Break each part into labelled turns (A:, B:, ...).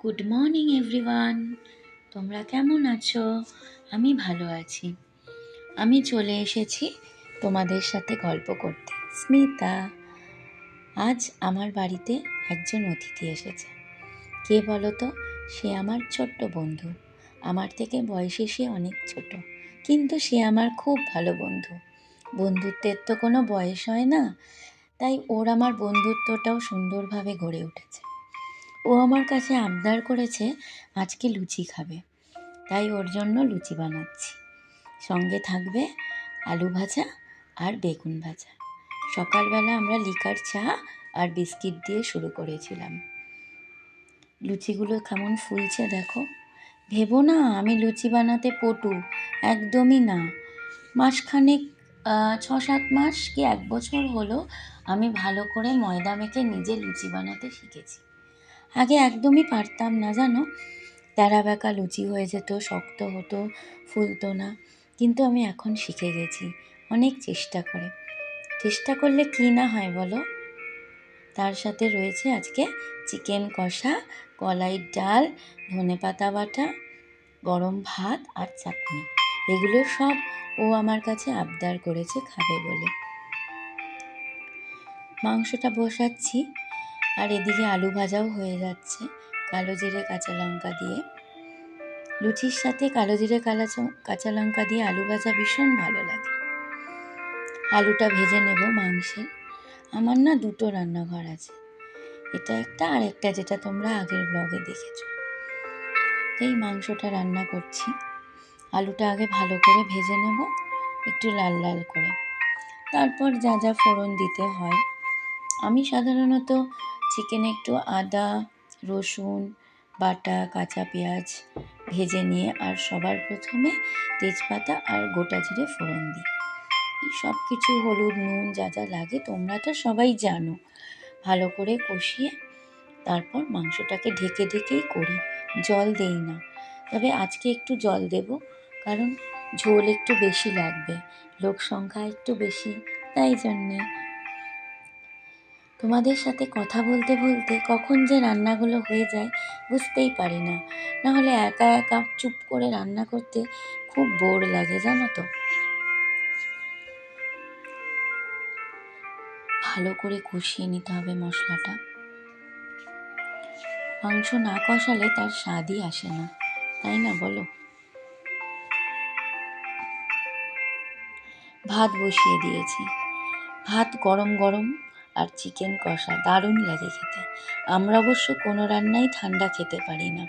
A: Good morning everyone তোমরা কেমন আছো? আমি ভালো আছি। আমি চলে এসেছি তোমাদের সাথে গল্প করতে। স্মিতা, আজ আমার বাড়িতে একজন অতিথি এসেছে। কে বলো তো সে আমার ছোট্ট বন্ধু। আমার থেকে বয়সে সে অনেক ছোট, কিন্তু সে আমার খুব ভালো বন্ধু। বন্ধুত্বের তো কোনো বয়স হয় না, তাই ওর আমার বন্ধুত্বটাও সুন্দরভাবে গড়ে উঠেছে। ও আমার কাছে আবদার করেছে আজকে লুচি খাবে। তাই ওর জন্য লুচি বানাচ্ছি। সঙ্গে থাকবে আলু ভাজা আর বেগুন ভাজা। সকালবেলা আমরা লিকার চা আর বিস্কিট দিয়ে শুরু করেছিলাম। লুচিগুলো কেমন ফুলছে দেখো। ভেবো না, আমি লুচি বানাতে পটু। একদমই না। মাসখানেক ছ সাত মাস কি এক বছর হলো আমি ভালো করে ময়দা মেখে নিজে লুচি বানাতে শিখেছি। আগে একদমই পারতাম না, জানো? তেরা বেঁকা লুচি হয়ে যেত, শক্ত হতো, ফুলতো না। কিন্তু আমি এখন শিখে গেছি, অনেক চেষ্টা করে। চেষ্টা করলে কী না হয় বলো? তার সাথে রয়েছে আজকে চিকেন কষা কলাইয়ের ডাল, ধনে পাতা বাটা, গরম ভাত আর চাটনি। এগুলো সব ও আমার কাছে আবদার করেছে খাবে বলে। মাংসটা বসাচ্ছি। আর এদিকে আলু ভাজাও হয়ে যাচ্ছে কালো জিরে, কাঁচা লঙ্কা দিয়ে। লুচির সাথে কালো জিরে, কালা কাঁচা লঙ্কা দিয়ে আলু ভাজা ভীষণ ভালো লাগে। আলুটা ভেজে নেব মাংসের আমার না দুটো রান্নাঘর আছে। এটা একটা আর একটা যেটা তোমরা আগের ব্লগে দেখেছ। এই মাংসটা রান্না করছি। আলুটা আগে ভালো করে ভেজে নেব, একটু লাল লাল করে। তারপর যা যা ফোড়ন দিতে হয়। আমি সাধারণত চিকেনে একটু আদা, রসুন, বাটা, কাঁচা পেঁয়াজ ভেজে নিয়ে আর সবার প্রথমে তেজপাতা আর গোটা জিরে ফোড়ন দিই। এই সব কিছু হলুদ, নুন যা যা লাগে তোমরা তো সবাই জানো। ভালো করে কষিয়ে তারপর মাংসটাকে ঢেকে ঢেকেই করি। জল দেই না। তবে আজকে একটু জল দেব কারণ ঝোল একটু বেশি লাগবে। লোক সংখ্যা একটু বেশি, তাই জন্যে তোমাদের সাথে কথা বলতে বলতে কখন যে রান্নাগুলো হয়ে যায় বুঝতেই পারি না। নাহলে একা একা চুপ করে রান্না করতে খুব বোর লাগে, জানো তো। ভালো করে কষিয়ে নিতে হবে মশলাটা। মাংস না কষালে তার স্বাদই আসে না, তাই না বলো? ভাত বসিয়ে দিয়েছি। ভাত গরম গরম আর চিকেন কষা দারুণ লাগে খেতে। আমরা অবশ্য কোনো রান্নাই ঠান্ডা খেতে পারি না।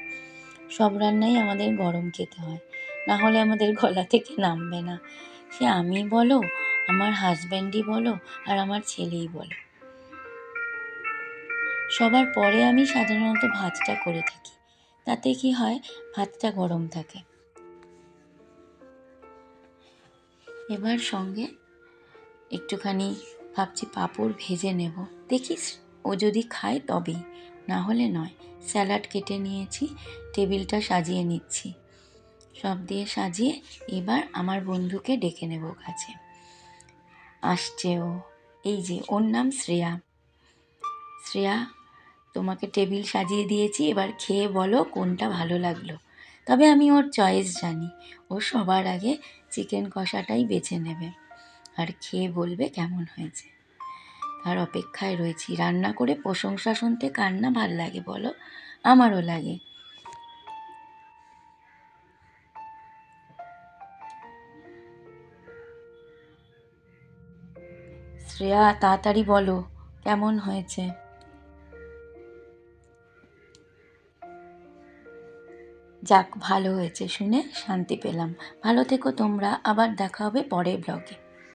A: সব রান্নাই আমাদের গরম খেতে হয়। না হলে আমাদের গলা থেকে নামবে না। সে আমি বলো, আমার হাজব্যান্ডই বলো, আর আমার ছেলেই বলো। সবার পরে আমি সাধারণত ভাতটা করে থাকি। তাতে কি হয়, ভাতটা গরম থাকে। এবার সঙ্গে একটুখানি ভাবছি পাঁপড় ভেজে নেব। দেখিস, ও যদি খায় তবেই। না হলে নয়, স্যালাড কেটে নিয়েছি, টেবিলটা সাজিয়ে নিচ্ছি। সব দিয়ে সাজিয়ে এবার আমার বন্ধুকে ডেকে নেব কাছে। আসছে ও। এই যে, ওর নাম শ্রেয়া। শ্রেয়া, তোমাকে টেবিল সাজিয়ে দিয়েছি, এবার খেয়ে বলো কোনটা ভালো লাগল। তবে আমি ওর চয়েস জানি। ও সবার আগে চিকেন কষাটাই বেছে নেবে। আর খেয়ে বলবে কেমন হয়েছে। তার অপেক্ষায় রয়েছি। রান্না করে প্রশংসা শুনতে কার না ভালো লাগে, বলো? আমারও লাগে। শ্রেয়া, তাড়াতাড়ি বলো, কেমন হয়েছে? যাক, ভালো হয়েছে শুনে শান্তি পেলাম। ভালো থেকো তোমরা, আবার দেখা হবে পরের ব্লগে।